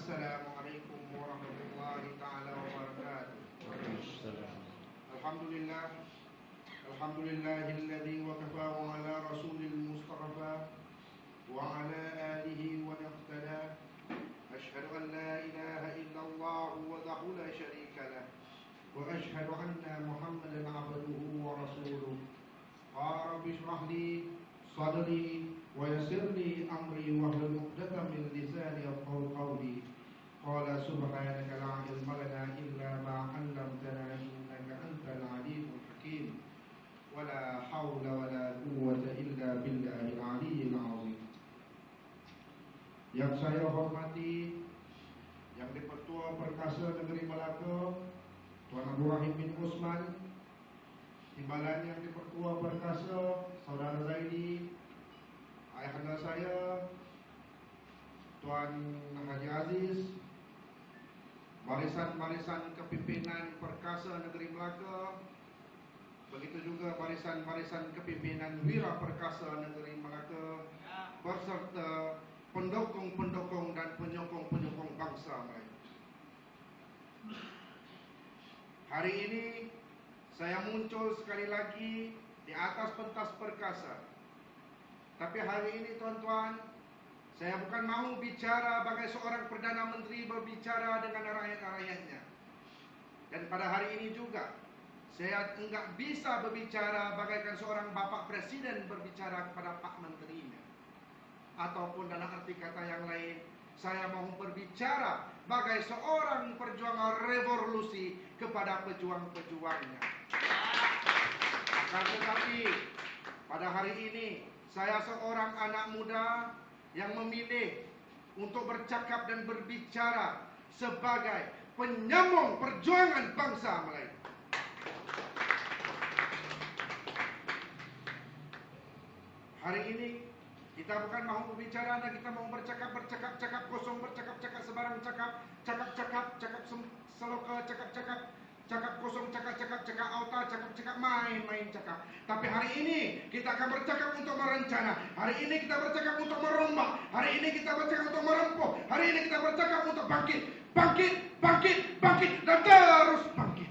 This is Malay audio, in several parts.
السلام عليكم ورحمة الله تعالى وبركاته. الحمد لله الحمد لله الذي وكفى وعلى رسول المصطفى وعلى آله ونقتدى. أشهد أن لا إله إلا الله وحده لا شريك له وأشهد أن محمدا عبده ورسوله. قال رب اشرح لي صدري ويسر لي أمري واحلل عقدة من حول ولا قوة إلا بالله العلي العظيم Yang saya hormati Yang di-Pertua Perkasa Negeri Melaka Tuan Abu Rahim bin Usman Timbalan yang di-Pertua Perkasa Saudara Zaidi Ayahanda saya Tuan Haji Aziz Barisan-barisan kepimpinan Perkasa Negeri Melaka Begitu juga barisan-barisan kepimpinan Wira Perkasa Negeri Melaka Berserta pendukung-pendukung dan penyokong-penyokong bangsa Melayu. Hari ini saya muncul sekali lagi di atas pentas perkasa. Tapi hari ini tuan-tuan, saya bukan mahu bicara bagai seorang Perdana Menteri berbicara dengan rakyat-rakyatnya. Dan pada hari ini juga, saya enggak bisa berbicara bagaikan seorang Bapak Presiden berbicara kepada Pak Menterinya ataupun dalam arti kata yang lain saya mau berbicara bagai seorang perjuang revolusi kepada pejuang-pejuangnya. Akan tetapi pada hari ini saya seorang anak muda yang memilih untuk bercakap dan berbicara sebagai penyambung perjuangan bangsa Melayu. Ini kita bukan mahu berbicara kita mahu bercakap, bercakap, cakap kosong, bercakap, cakap sebarang cakap, cakap, cakap, cakap seloka, cakap, cakap, cakap kosong, cakap, cakap, cakap auta, cakap, cakap main, main cakap. Tapi hari ini kita akan bercakap untuk merencana. Hari ini kita bercakap untuk merombak. Hari ini kita bercakap untuk merempuh. Hari ini kita bercakap untuk bangkit, bangkit, bangkit, bangkit dan terus bangkit.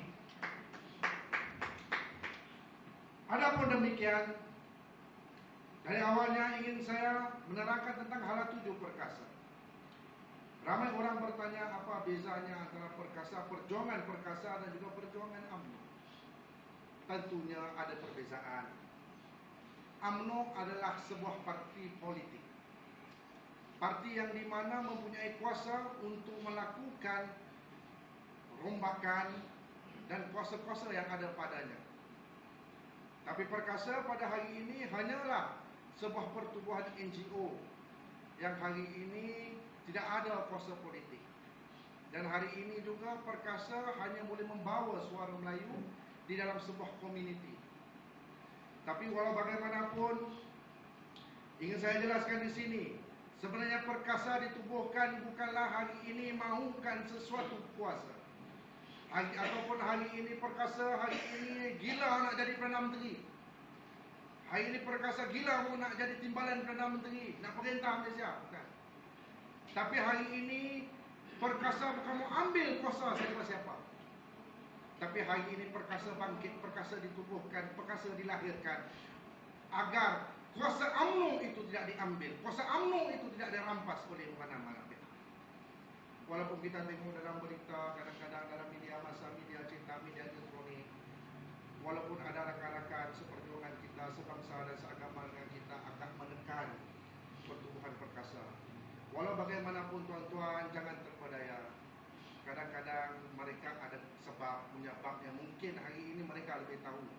Adapun demikian, dari awalnya ingin saya menerangkan tentang hala tujuh perkasa. Ramai orang bertanya apa bezanya antara perkasa, perjuangan perkasa dan juga perjuangan UMNO. Tentunya ada perbezaan. UMNO adalah sebuah parti politik. Parti yang dimana mempunyai kuasa untuk melakukan rombakan dan kuasa-kuasa yang ada padanya. Tapi perkasa pada hari ini hanyalah sebuah pertubuhan NGO yang hari ini tidak ada kuasa politik. Dan hari ini juga perkasa hanya boleh membawa suara Melayu di dalam sebuah komuniti. Tapi walau bagaimanapun, ingin saya jelaskan di sini, sebenarnya perkasa ditubuhkan bukanlah hari ini mahukan sesuatu kuasa. Hari, ataupun hari ini perkasa, hari ini gila nak jadi Perdana Menteri. Hari ini perkasa gila mau nak jadi timbalan Perdana Menteri, nak perintah Malaysia, bukan. Tapi hari ini perkasa bukan mau ambil kuasa siapa siapa. Tapi hari ini perkasa bangkit, perkasa ditubuhkan, perkasa dilahirkan agar kuasa UMNO itu tidak diambil, kuasa UMNO itu tidak dirampas oleh mana-mana pihak. Walaupun kita tengok dalam berita, kadang-kadang dalam media masa, media cinta, media elektronik, walaupun ada rakan-rakan seperjuangan kita sebangsa dan seagama dengan kita akan menekan pertumbuhan perkasa. Walau bagaimanapun tuan-tuan jangan terpedaya. Kadang-kadang mereka ada sebab menyebab yang mungkin hari ini mereka lebih tahu.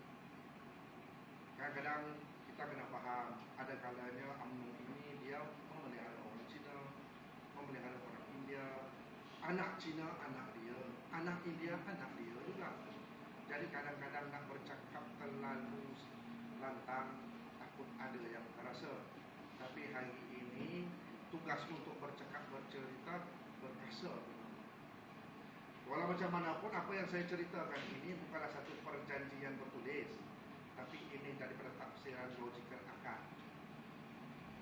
Kadang-kadang kita kena faham ada kalanya UMNO ini dia memelihara orang Cina, memelihara orang India, anak Cina anak dia, anak India anak dia juga. Jadi kadang-kadang nak bercakap terlalu lantang Takut ada yang terasa. Tapi hari ini Tugas untuk bercakap bercerita Berkasa. Walau macam mana pun Apa yang saya ceritakan ini Bukanlah satu perjanjian bertulis Tapi ini daripada tafsiran logikal